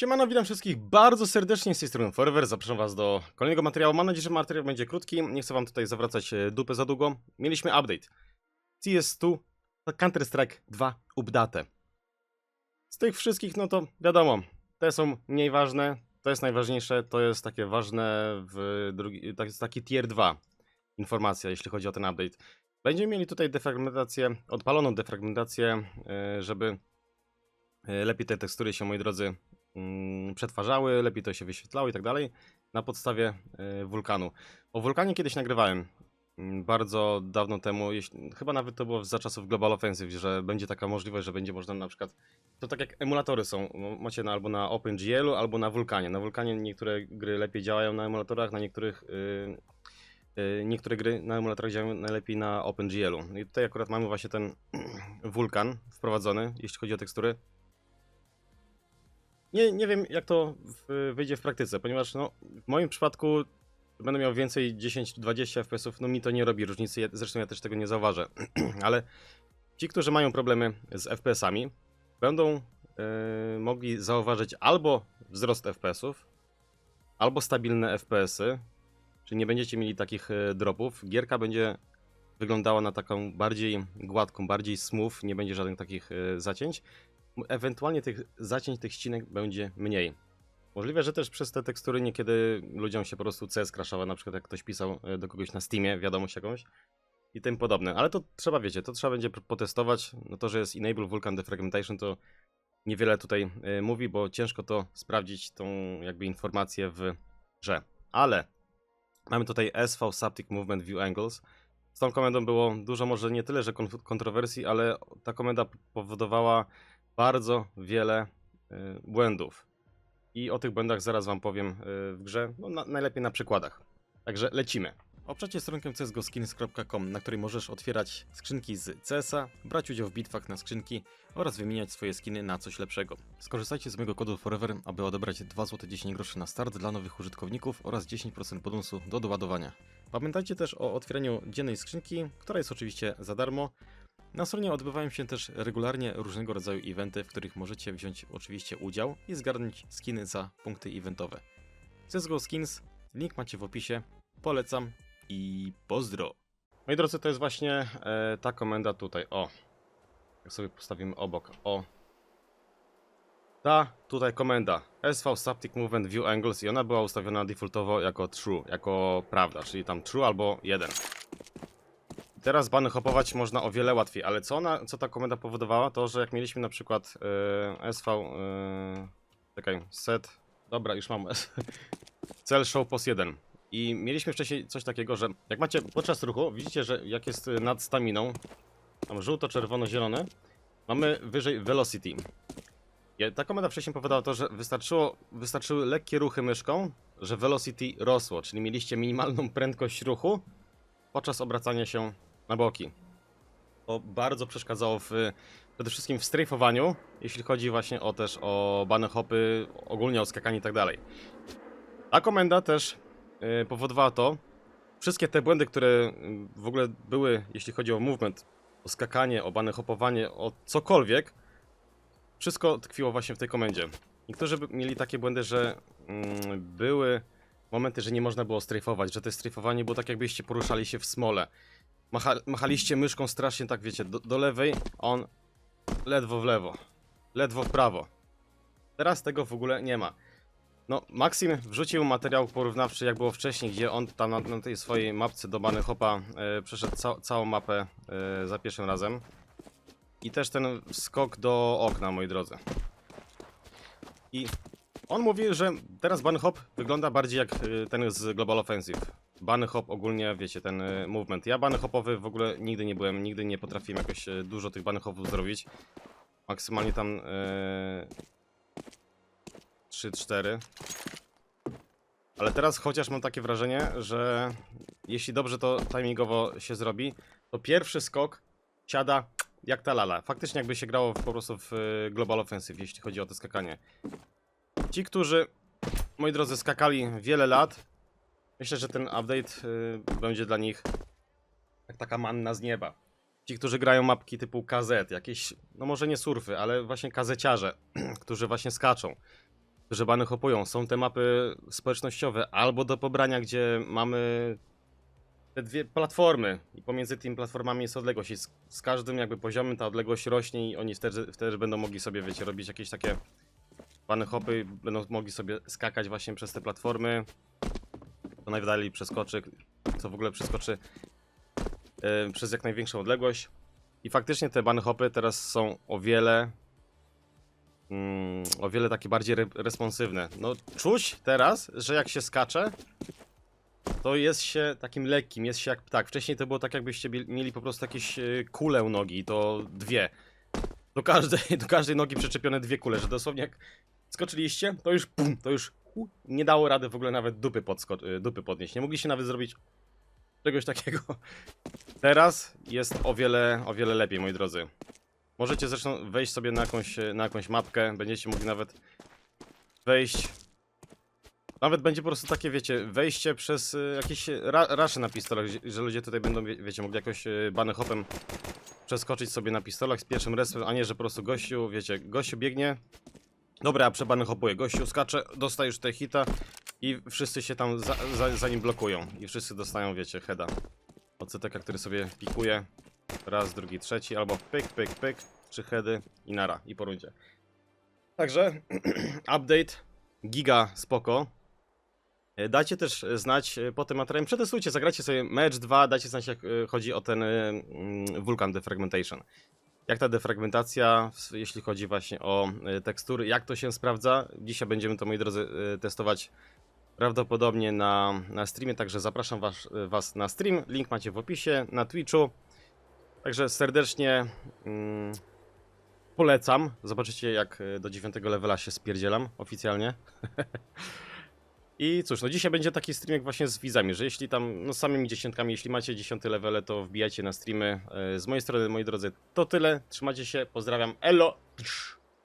Siemano, witam wszystkich bardzo serdecznie z tej strony Forever. Zapraszam was do kolejnego materiału. Mam nadzieję, że materiał będzie krótki. Nie chcę wam tutaj zawracać e, dupę za długo. Mieliśmy update. CS2 to Counter-Strike 2 update. Z tych wszystkich, no to wiadomo, te są mniej ważne. To jest najważniejsze, to jest takie ważne w drugi, tak, taki tier 2 informacja, jeśli chodzi o ten update. Będziemy mieli tutaj defragmentację, odpaloną defragmentację, e, żeby e, lepiej te tekstury się, moi drodzy, przetwarzały, lepiej to się wyświetlało i tak dalej, na podstawie y, wulkanu. O wulkanie kiedyś nagrywałem, mm, bardzo dawno temu, chyba nawet to było za czasów Global Offensive, że będzie taka możliwość, że będzie można na przykład, to tak jak emulatory są, macie na, albo na OpenGL-u, albo na wulkanie. Na wulkanie niektóre gry lepiej działają na emulatorach, na niektórych... y, y, Niektóre gry na emulatorach działają najlepiej na OpenGL-u. No I tutaj akurat mamy właśnie ten wulkan wprowadzony, jeśli chodzi o tekstury. Nie, nie wiem, jak to w, wyjdzie w praktyce, ponieważ no, w moim przypadku będę miał więcej 10-20 FPS-ów, no mi to nie robi różnicy, ja, zresztą ja też tego nie zauważę. Ale ci, którzy mają problemy z FPS-ami, będą e, mogli zauważyć albo wzrost FPS-ów, albo stabilne FPS-y, czyli nie będziecie mieli takich e, dropów. Gierka będzie wyglądała na taką bardziej gładką, bardziej smooth, nie będzie żadnych takich e, zacięć ewentualnie tych zacięć, tych ścinek będzie mniej. Możliwe, że też przez te tekstury niekiedy ludziom się po prostu CS crashowa, na przykład jak ktoś pisał e, do kogoś na Steamie wiadomość jakąś i tym podobne. Ale to trzeba, wiecie, to trzeba będzie potestować. No to, że jest Enable Vulkan Defragmentation to niewiele tutaj e, mówi, bo ciężko to sprawdzić, tą jakby informację w grze. Ale mamy tutaj SV Subtic Movement View Angles. Z tą komendą było dużo, może nie tyle, że kontrowersji, ale ta komenda powodowała bardzo wiele y, błędów. I o tych błędach zaraz Wam powiem y, w grze, no, na, najlepiej na przykładach. Także lecimy. Obczacie stronkę csgoskins.com, na której możesz otwierać skrzynki z CS-a, brać udział w bitwach na skrzynki oraz wymieniać swoje skiny na coś lepszego. Skorzystajcie z mojego kodu FOREVER, aby odebrać 2 zł 10 groszy na start dla nowych użytkowników oraz 10% bonusu do doładowania. Pamiętajcie też o otwieraniu dziennej skrzynki, która jest oczywiście za darmo, na stronie odbywają się też regularnie różnego rodzaju eventy, w których możecie wziąć oczywiście udział i zgarnąć skiny za punkty eventowe. CSGO Skins, link macie w opisie, polecam i pozdro! Moi drodzy, to jest właśnie e, ta komenda tutaj, o. Jak sobie postawimy obok, o. Ta tutaj komenda, SV Subtic Movement View Angles i ona była ustawiona defaultowo jako true, jako prawda, czyli tam true albo 1. Teraz bany hopować można o wiele łatwiej, ale co, ona, co ta komenda powodowała, to że jak mieliśmy na przykład y, SV, y, czekaj, set, dobra, już mam, cel show pos 1 i mieliśmy wcześniej coś takiego, że jak macie podczas ruchu, widzicie, że jak jest nad staminą, tam żółto, czerwono, zielone, mamy wyżej velocity. I ta komenda wcześniej powodowała to, że wystarczyło, wystarczyły lekkie ruchy myszką, że velocity rosło, czyli mieliście minimalną prędkość ruchu podczas obracania się na boki. To bardzo przeszkadzało w, przede wszystkim w strajfowaniu, jeśli chodzi właśnie o też o bane hopy, ogólnie o skakanie i tak dalej. Ta komenda też yy, powodowała to, wszystkie te błędy, które y, w ogóle były, jeśli chodzi o movement, o skakanie, o bane hopowanie, o cokolwiek, wszystko tkwiło właśnie w tej komendzie. Niektórzy mieli takie błędy, że mm, były momenty, że nie można było strajfować, że to strajfowanie było tak jakbyście poruszali się w smole. Macha, machaliście myszką strasznie tak, wiecie, do, do lewej, on ledwo w lewo, ledwo w prawo. Teraz tego w ogóle nie ma. No, Maxim wrzucił materiał porównawczy, jak było wcześniej, gdzie on tam na, na tej swojej mapce do Bany Hopa e, przeszedł ca całą mapę e, za pierwszym razem. I też ten skok do okna, moi drodzy. I on mówi, że teraz Bunny Hop wygląda bardziej jak y, ten z Global Offensive. Bunny Hop ogólnie, wiecie, ten y, movement. Ja Bunny Hopowy w ogóle nigdy nie byłem, nigdy nie potrafiłem jakoś y, dużo tych Bunny Hopów zrobić. Maksymalnie tam y, 3-4. Ale teraz chociaż mam takie wrażenie, że jeśli dobrze to timingowo się zrobi, to pierwszy skok siada jak ta lala. Faktycznie jakby się grało w, po prostu w Global Offensive, jeśli chodzi o to skakanie. Ci, którzy, moi drodzy, skakali wiele lat, myślę, że ten update y, będzie dla nich jak taka manna z nieba. Ci, którzy grają mapki typu KZ, jakieś, no może nie surfy, ale właśnie kazeciarze, którzy właśnie skaczą. że bany hopują. Są te mapy społecznościowe albo do pobrania, gdzie mamy te dwie platformy i pomiędzy tymi platformami jest odległość i z, z każdym jakby poziomem ta odległość rośnie i oni wtedy, wtedy będą mogli sobie, wiecie, robić jakieś takie bany hopy, będą mogli sobie skakać właśnie przez te platformy. To najdalej przeskoczy, co w ogóle przeskoczy e, przez jak największą odległość. I faktycznie te bany hopy teraz są o wiele mm, o wiele takie bardziej re responsywne. No czuć teraz, że jak się skacze, to jest się takim lekkim, jest się jak ptak. Wcześniej to było tak jakbyście mieli po prostu jakieś e, kule u nogi, to dwie. Do każdej, do każdej nogi przyczepione dwie kule, że dosłownie jak skoczyliście, to już pum, to już hu, nie dało rady w ogóle nawet dupy, podsko- e, dupy podnieść. Nie mogliście nawet zrobić czegoś takiego. Teraz jest o wiele, o wiele lepiej, moi drodzy. Możecie zresztą wejść sobie na jakąś, e, na jakąś mapkę, będziecie mogli nawet wejść. Nawet będzie po prostu takie, wiecie, wejście przez e, jakieś ra rasze na pistolach, że ludzie tutaj będą, wie, wiecie, mogli jakoś e, bany hopem przeskoczyć sobie na pistolach z pierwszym respem, a nie, że po prostu gościu, wiecie, gościu biegnie. Dobra, a przebany hopuje. Gościu skacze, dostaje już te hita i wszyscy się tam za, za, za nim blokują. I wszyscy dostają, wiecie, heada. CTK, który sobie pikuje. Raz, drugi, trzeci, albo pyk, pyk, pyk, trzy heady i nara, i po rundzie. Także update, giga spoko. E, Dajcie też znać e, po tym materiałem, przetestujcie, zagracie sobie Match 2, dajcie znać jak e, chodzi o ten mm, Vulkan Defragmentation. Jak ta defragmentacja, jeśli chodzi właśnie o e, tekstury, jak to się sprawdza. Dzisiaj będziemy to, moi drodzy, e, testować prawdopodobnie na, na streamie, także zapraszam was, was na stream. Link macie w opisie, na Twitchu. Także serdecznie mm, polecam. Zobaczycie, jak do 9 levela się spierdzielam oficjalnie. I cóż, no dzisiaj będzie taki streamek właśnie z wizami, że jeśli tam, no samymi dziesiątkami, jeśli macie dziesiąty levele, to wbijajcie na streamy. E, Z mojej strony, moi drodzy, to tyle. Trzymajcie się, pozdrawiam. Elo!